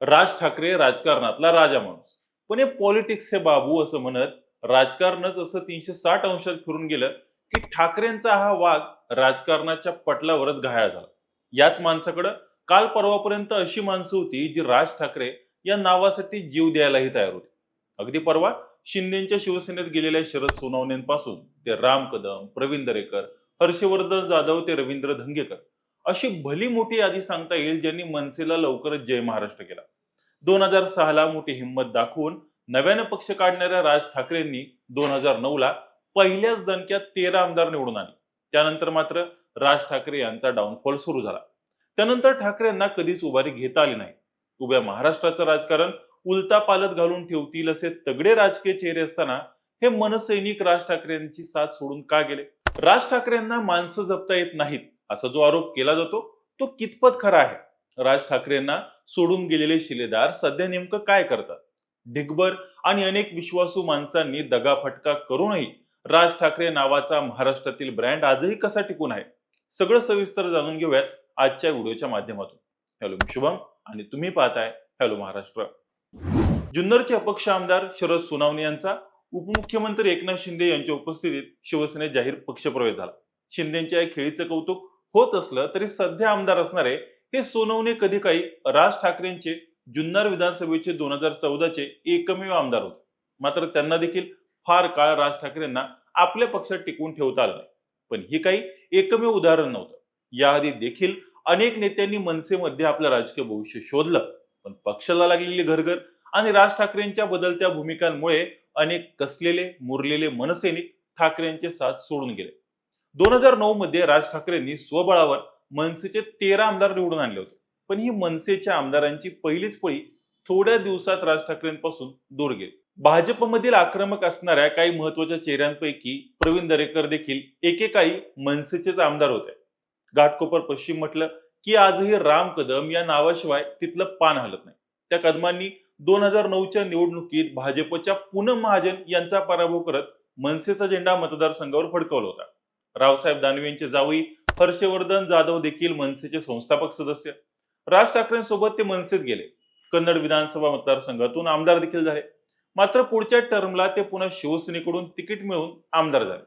राज ठाकरे राजकारणातला राजा माणूस. पण हे पॉलिटिक्स हे बाबू असं म्हणत राजकारणच असं तीनशे साठ अंशात फिरून गेलं की ठाकरेंचा हा वाघ राजकारणाच्या पटलावरच घायाळ झाला. याच माणसाकडं काल परवापर्यंत अशी माणसं होती जी राज ठाकरे या नावासाठी जीव द्यायलाही तयार होती. अगदी परवा शिंदेच्या शिवसेनेत गेलेल्या शरद सोनावणेंपासून ते राम कदम प्रवीण दरेकर हर्षवर्धन जाधव ते रवींद्र धंगेकर अशी भली मोठी यादी सांगता येईल ज्यांनी मनसेला लवकरच जय महाराष्ट्र केला. दोन हजार सहाला मोठी हिंमत दाखवून नव्यानं पक्ष काढणाऱ्या राज ठाकरेंनी दोन हजार नऊ ला पहिल्याच दणक्यात तेरा आमदार निवडून आले. त्यानंतर मात्र राज ठाकरे यांचा डाऊनफॉल सुरू झाला. त्यानंतर ठाकरेंना कधीच उभारी घेता आली नाही. उभ्या महाराष्ट्राचं राजकारण उलता पालत घालून ठेवतील असे तगडे राजकीय चेहरे असताना हे मनसैनिक राज ठाकरेंची साथ सोडून का गेले? राज ठाकरेंना माणसं जपता येत नाहीत. असा जो आरोप केला जातो तो कितपत खरा आहे? राज ठाकरेंना सोडून गेलेले शिलेदार सध्या नेमकं काय करतात? ढिगभर आणि अनेक विश्वासू माणसांनी दगाफटका करूनही राज ठाकरे नावाचा महाराष्ट्रातील ब्रँड आजही कसा टिकून आहे? सगळं सविस्तर जाणून घेऊयात आजच्या व्हिडिओच्या माध्यमातून. हॅलो मी शुभम आणि तुम्ही पाहताय हॅलो महाराष्ट्र. जुन्नरचे अपक्ष आमदार शरद सोनावणे यांचा उपमुख्यमंत्री एकनाथ शिंदे यांच्या उपस्थितीत शिवसेनेत जाहीर पक्षप्रवेश झाला. शिंदेच्या या खेळीचं कौतुक होत असलं तरी सध्या आमदार असणारे हे सोनवणे कधी काही राज ठाकरेंचे जुन्नर विधानसभेचे दोन हजार चौदाचे एकमेव आमदार होते. मात्र त्यांना देखील फार काळ राज ठाकरेंना आपल्या पक्षात टिकवून ठेवता आलं नाही. पण ही काही एकमेव उदाहरण नव्हतं. याआधी देखील अनेक नेत्यांनी मनसेमध्ये आपलं राजकीय भविष्य शोधलं. पण पक्षाला लागलेली घरघर आणि राज ठाकरेंच्या बदलत्या भूमिकांमुळे अनेक कसलेले मुरलेले मनसैनिक ठाकरेंचे साथ सोडून गेले. दोन हजार नऊ मध्ये राज ठाकरेंनी स्वबळावर मनसेचे तेरा आमदार निवडून आणले होते. पण ही मनसेच्या आमदारांची पहिलीच पळी थोड्या दिवसात राज ठाकरेंपासून दूर गेली. भाजपमधील आक्रमक असणाऱ्या काही महत्त्वाच्या चेहऱ्यांपैकी प्रवीण दरेकर देखील एकेकाळी मनसेचेच आमदार होते. घाटकोपर पश्चिम म्हटलं की आजही राम कदम या नावाशिवाय तिथलं पान हलत नाही. त्या कदमांनी दोन हजार नऊच्या निवडणुकीत भाजपच्या पूनम महाजन यांचा पराभव करत मनसेचा झेंडा मतदारसंघावर फडकवला होता. रावसाहेब दानवे यांचे जावई हर्षवर्धन जाधव देखील मनसेचे संस्थापक सदस्य. राज ठाकरेंसोबत ते मनसेत गेले. कन्नड विधानसभा मतदारसंघातून आमदार देखील झाले. मात्र पुढच्या टर्मला ते पुन्हा शिवसेनेकडून तिकीट मिळवून आमदार झाले.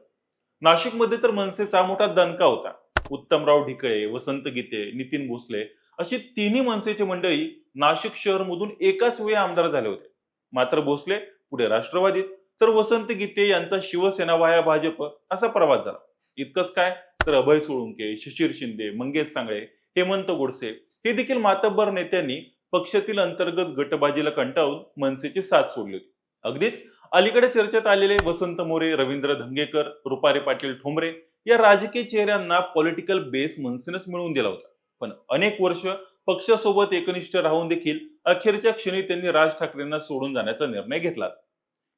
नाशिकमध्ये तर मनसेचा मोठा दणका होता. उत्तमराव ढिकळे वसंत गीते नितीन भोसले अशी तिन्ही मनसेची मंडळी नाशिक शहरमधून एकाच वेळी आमदार झाले होते. मात्र भोसले पुढे राष्ट्रवादीत तर वसंत गीते यांचा शिवसेना वाया भाजप असा प्रवास झाला. इतकंच काय? तर अभय सोळुंके शिशिर शिंदे मंगेश सांगळे हेमंत गोडसे हे देखील मातब्बर नेत्यांनी पक्षातील अंतर्गत गटबाजीला कंटाळून मनसेची साथ सोडली होती. अगदीच अलीकडे चर्चेत आलेले वसंत मोरे रवींद्र धंगेकर रुपारे पाटील ठोंबरे या राजकीय चेहऱ्यांना पॉलिटिकल बेस मनसेनेच मिळवून दिला होता. पण अनेक वर्ष पक्षासोबत एकनिष्ठ राहून देखील अखेरच्या क्षणी त्यांनी राज ठाकरेंना सोडून जाण्याचा निर्णय घेतला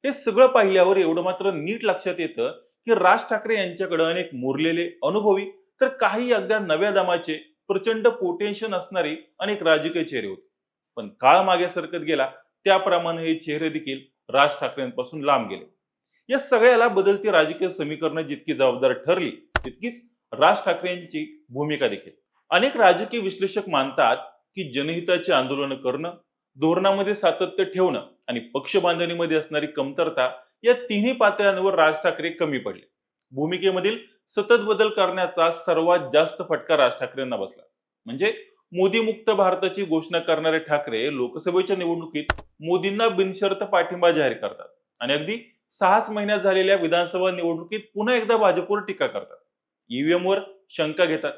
हे सगळं पाहिल्यावर एवढं मात्र नीट लक्षात येतं की राज ठाकरे यांच्याकडे अनेक मुरलेले अनुभवी तर काही अगद्या नव्या दमाचे प्रचंड पोटेन्शियल असणारे अनेक राजकीय चेहरे होते. पण काळ मागे सरकत गेला त्याप्रमाणे हे चेहरे देखील राज ठाकरेंपासून लांब गेले. या सगळ्याला बदलती राजकीय समीकरणं जितकी जबाबदार ठरली तितकीच राज ठाकरेंची भूमिका देखील. अनेक राजकीय विश्लेषक मानतात की जनहिताची आंदोलनं करणं धोरणामध्ये सातत्य ठेवणं आणि पक्ष बांधणीमध्ये असणारी कमतरता या तिन्ही पातळ्यांवर राज ठाकरे कमी पडले. भूमिकेमधील सतत बदल करण्याचा सर्वात जास्त फटका राज ठाकरेंना बसला. म्हणजे मोदी मुक्त भारताची घोषणा करणारे ठाकरे लोकसभेच्या निवडणुकीत मोदींना बिनशर्त पाठिंबा जाहीर करतात आणि अगदी सहाच महिन्यात झालेल्या विधानसभा निवडणुकीत पुन्हा एकदा भाजपवर टीका करतात. ईव्हीएम वर शंका घेतात.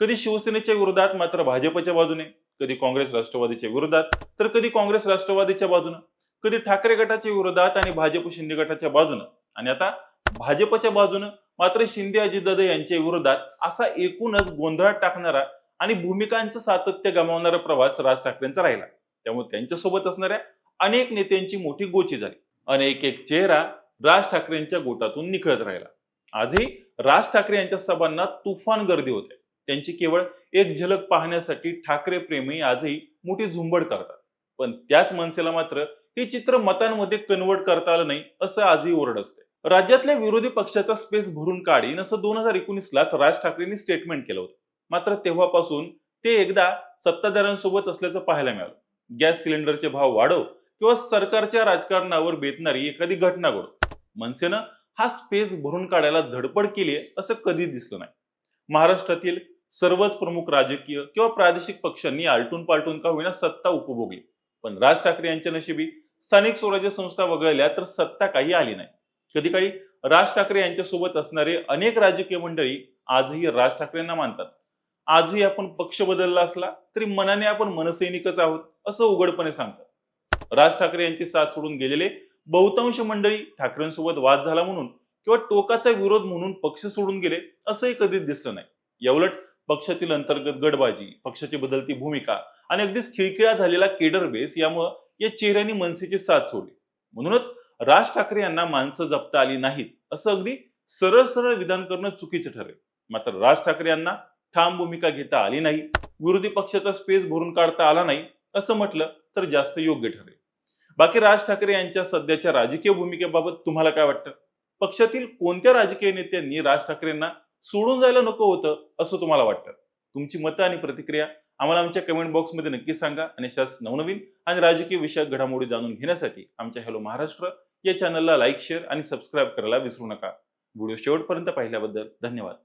कधी शिवसेनेच्या विरोधात मात्र भाजपच्या बाजूने कधी काँग्रेस राष्ट्रवादीच्या विरोधात तर कधी काँग्रेस राष्ट्रवादीच्या बाजूनं कधी ठाकरे गटाच्या विरोधात आणि भाजप शिंदे गटाच्या बाजूनं. आणि आता भाजपच्या बाजूनं मात्र शिंदे अजितदादा यांच्या विरोधात असा एकूणच गोंधळात टाकणारा आणि भूमिकांचं सातत्य गमावणारा प्रवास राज ठाकरेंचा राहिला. त्यामुळे त्यांच्यासोबत असणाऱ्या अनेक नेत्यांची मोठी गोची झाली. अनेक एक चेहरा राज ठाकरेंच्या गोटातून निखळत राहिला. आजही राज ठाकरे यांच्या सभांना तुफान गर्दी होते. त्यांची केवळ एक झलक पाहण्यासाठी ठाकरे प्रेमी आजही मोठी झुंबड करतात. पण त्याच मनसेला मात्र हे चित्र मतांमध्ये कन्वर्ट करता आलं नाही असं आजही ओरड असते. राज्यातल्या विरोधी पक्षाचा स्पेस भरून काढीन असं दोन हजार एकोणीसलाच राज ठाकरेंनी स्टेटमेंट केलं होतं. मात्र तेव्हापासून ते एकदा सत्ताधाऱ्यांसोबत असल्याचं पाहायला मिळालं. गॅस सिलेंडरचे भाव वाढव किंवा सरकारच्या राजकारणावर बेतणारी एखादी घटना घडो. मनसेनं हा स्पेस भरून काढायला धडपड केली असं कधी दिसलं नाही. महाराष्ट्रातील सर्वच प्रमुख राजकीय किंवा प्रादेशिक पक्षांनी आलटून पालटून का होईना सत्ता उपभोगली. पण राज ठाकरे यांच्या नशिबी स्थानिक स्वराज्य संस्था वगळल्या तर सत्ता काही आली नाही. कधी काळी राज ठाकरे यांच्यासोबत असणारे अनेक राजकीय मंडळी आजही राज ठाकरेंना मानतात. आजही आपण पक्ष बदलला असला तरी मनाने आपण मनसैनिकच आहोत असं उघडपणे सांगतात. राज ठाकरे यांची साथ सोडून गेलेले बहुतांश मंडळी ठाकरेंसोबत वाद झाला म्हणून किंवा टोकाचा विरोध म्हणून पक्ष सोडून गेले असंही कधीच दिसलं नाही. याउलट पक्षातील अंतर्गत गडबाजी पक्षाची बदलती भूमिका आणि अगदीच खिळखिळा झालेला केडर बेस यामुळं या चेहऱ्यांनी मनसेची साथ सोडली. म्हणूनच राज ठाकरे यांना माणसं जपता आली नाहीत असं अगदी सरळ सरळ विधान करणं चुकीचं ठरेल. मात्र राज ठाकरे यांना ठाम भूमिका घेता आली नाही विरोधी पक्षाचा स्पेस भरून काढता आला नाही असं म्हटलं तर जास्त योग्य ठरेल. बाकी राज ठाकरे यांच्या सध्याच्या राजकीय भूमिकेबाबत तुम्हाला काय वाटतं? पक्षातील कोणत्या राजकीय नेत्यांनी राज ठाकरेंना सोडून जायला नको होतं असं तुम्हाला वाटतं? तुमची मतं आणि प्रतिक्रिया आम्हाला आमच्या कमेंट बॉक्समध्ये नक्की सांगा आणि अशाच नवनवीन आणि राजकीय विषयक घडामोडी जाणून घेण्यासाठी आमच्या हॅलो महाराष्ट्र या चॅनलला लाईक शेअर आणि सबस्क्राईब करायला विसरू नका. व्हिडिओ शेवटपर्यंत पाहिल्याबद्दल धन्यवाद.